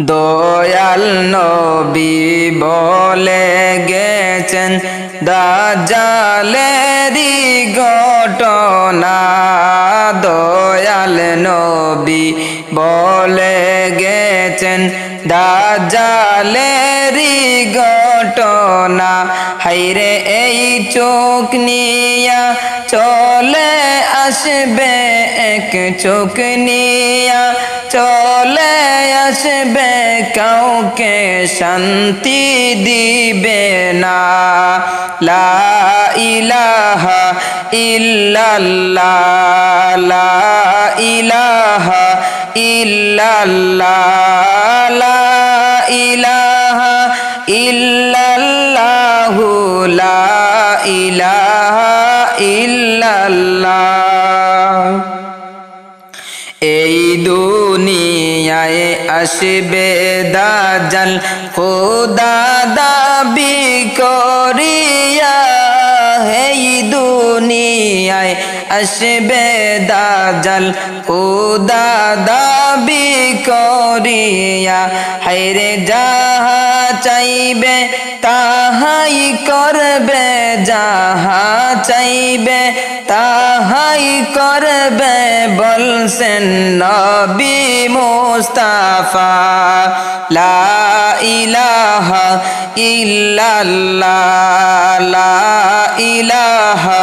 দয়াল নবী বলে গেছেন দাজালেরি ঘটনা। দয়াল নবী বলে গেছেন দাজালেরি ঘটনা হাইরে এই চোখ নিয়া চলে আসবে, এক চোখ নিয়া চলে আসবে, কাউকে শান্তি দিবে না। লা ইলাহা ইল্লাল্লাহ, লা ইলাহা ইল্লাল্লাহ, লা ইলাহা ইল্লাল্লাহু। লা ইলাহা ইল্লাল্লাহ। এই দুনিয়ায় আসবে দাজাল খোদা দাবি করিয়া আসবে দাজাল, খোদা দাবি করিয়া। হাইরে যাহা চাইবে, তাহাই করবে। যাহা চাইবে, তাহাই করবে, বলছেন নবী মুস্তাফা। লা ইলাহা ইল্লাল্লাহ, লা ইলাহা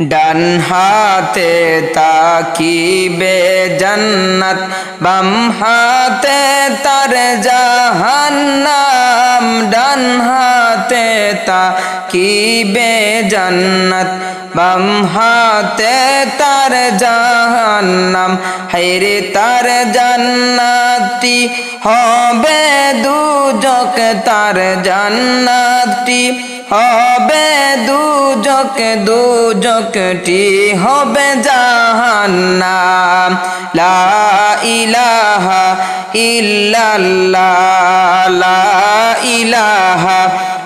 ডান হাতে তাকিবে জান্নাত বাম হাতে তার জাহান্নাম ডান হাতে তাকিবে জান্নাত। বাম হাতে তার জাহান্নাম হাইরে তার জান্নাতি হবে দুজক তার জান্নাতি হবে দুজক, দুজকটি হবে জাহান্নাম। লা ইলাহা ইল্লাল্লাহ, লা ইলাহা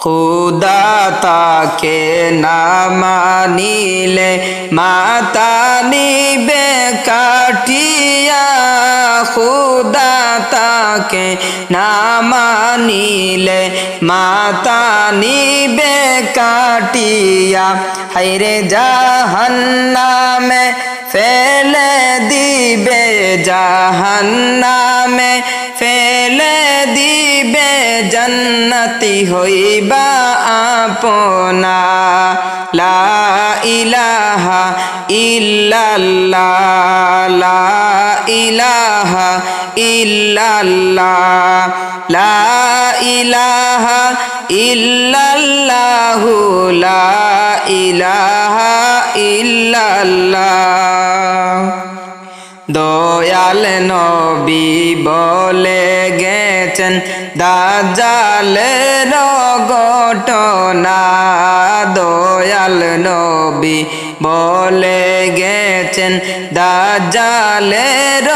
খুদা তাকে না মানিলে মাতা নিবে কাটিয়া। খুদা তাকে না মানিলে মাতা নিবে কাটিয়া। হাইরে জাহান্নামে ফেলে দিবে জাহান্নামে, ফেলে দিবে জন্নতি হইবা আপনা। লা ইলাহা ইল্লাল্লাহ, লা ইলাহা ইল্লাল্লাহ, লা ইলাহা ইল্লাল্লাহু, লা ইলাহা ইল্লাল্লাহ। দয়াল নবী বলে গেছেন দাজালের ঘটনা দয়াল নবী বলে গেছেন দাজালের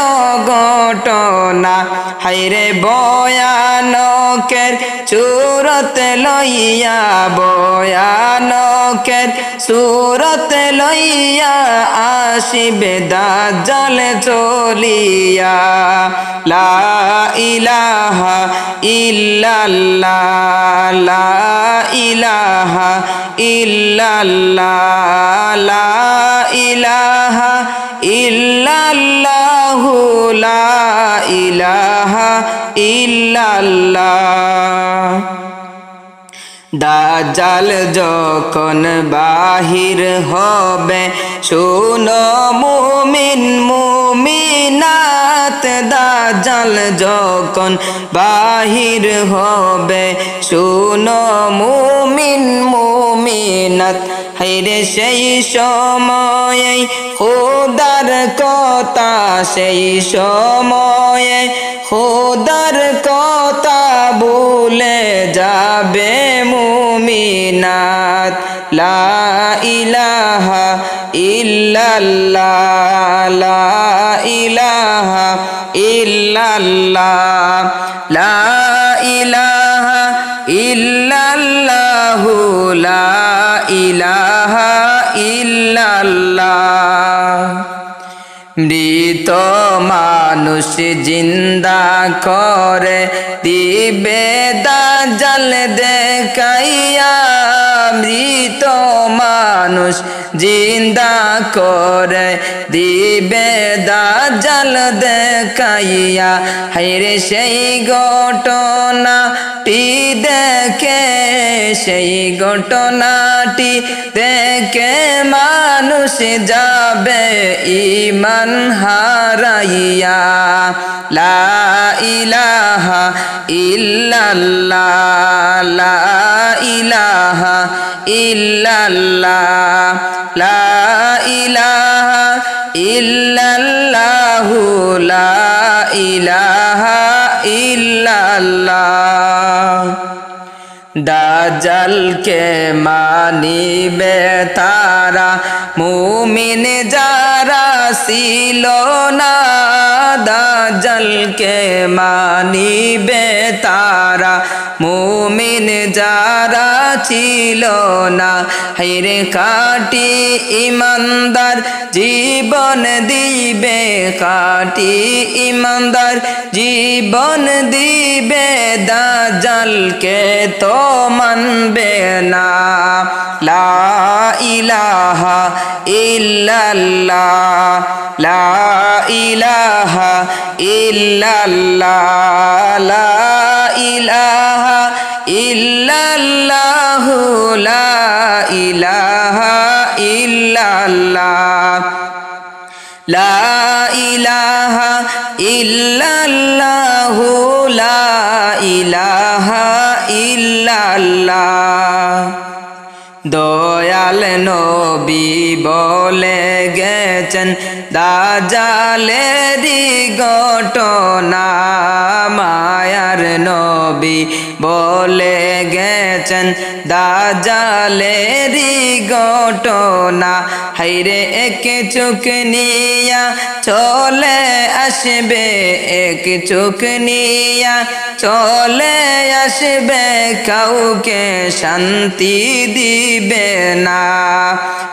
ঘটনা। হাইরে বয়ান ভয়ানকের চুরত লইয়া ভয়ানকের সুরত লইয়া আসিবে দাজ্জাল চলিয়া। লা ইলাহা ইল্লাল্লাহ, লা ইলাহা ইল্লাল্লাহ লা ইলাহা ইল্লাল্লাহু লা ইলাহা ইল্লাল্লাহ। দাজাল যখন বাহির হবে, শুনো মুমিন মুমিনাত দাজাল যখন বাহির হবে, শুনো মুমিন মুমিনাত হাইরে সেই সময়ে খোদার কথা, সেই সময়ে খোদার কথা ভুলে যাবে মুমিনাত। লা ইলাহা ইল্লাল্লাহ, লা ইলাহা ইল্লাল্লাহ, লা মৃত মানুষ জিন্দা করে দিবে দাজাল দেখাইয়া মৃত মানুষ জিন্দা করে, দিবে দাজাল দেখাইয়া। হাইরে সেই ঘটনাটি দেখে, সেই ঘটনাটি দেখে মানুষ যাবে ইমান হারাইয়া। লা ইলাহা ইল্লাল্লাহ, লা ইলাহা ইল্লাল্লাহ। লা ইলাহা ইল্লাল্লাহু লা ইলাহা ইল্লাল্লাহ। দাজালকে মানিবে তারা মুমিন যারা ছিল না দাজালকে মানিবে তারা। মুমিন যারা ছিল না হাইরে কাটি ইমানদার জীবন দিবে কাটি ইমানদার জীবন দিবে দাজালকে তো মানবে না। লা ইলাহা ইল্লাল্লাহ, লা ইলাহা ইল্লাল্লাহ, লা ইলাহা ইল্লাল্লাহু, লা ইলাহা ইল্লাল্লাহ, লা ইলাহা ইল্লাল্লাহু, লা ইলাহা ইল্লাল্লাহ। দয়াল নবী বলে গেছেন দাজালেরি ঘটনা মায়ার নবী বলে গেছেন। দাজালেরি ঘটনা হাইরে এক চোখ নিয়া চলে আসবে, এক চোখ নিয়া চলে আসবে, কাউকে শান্তি দিবে না।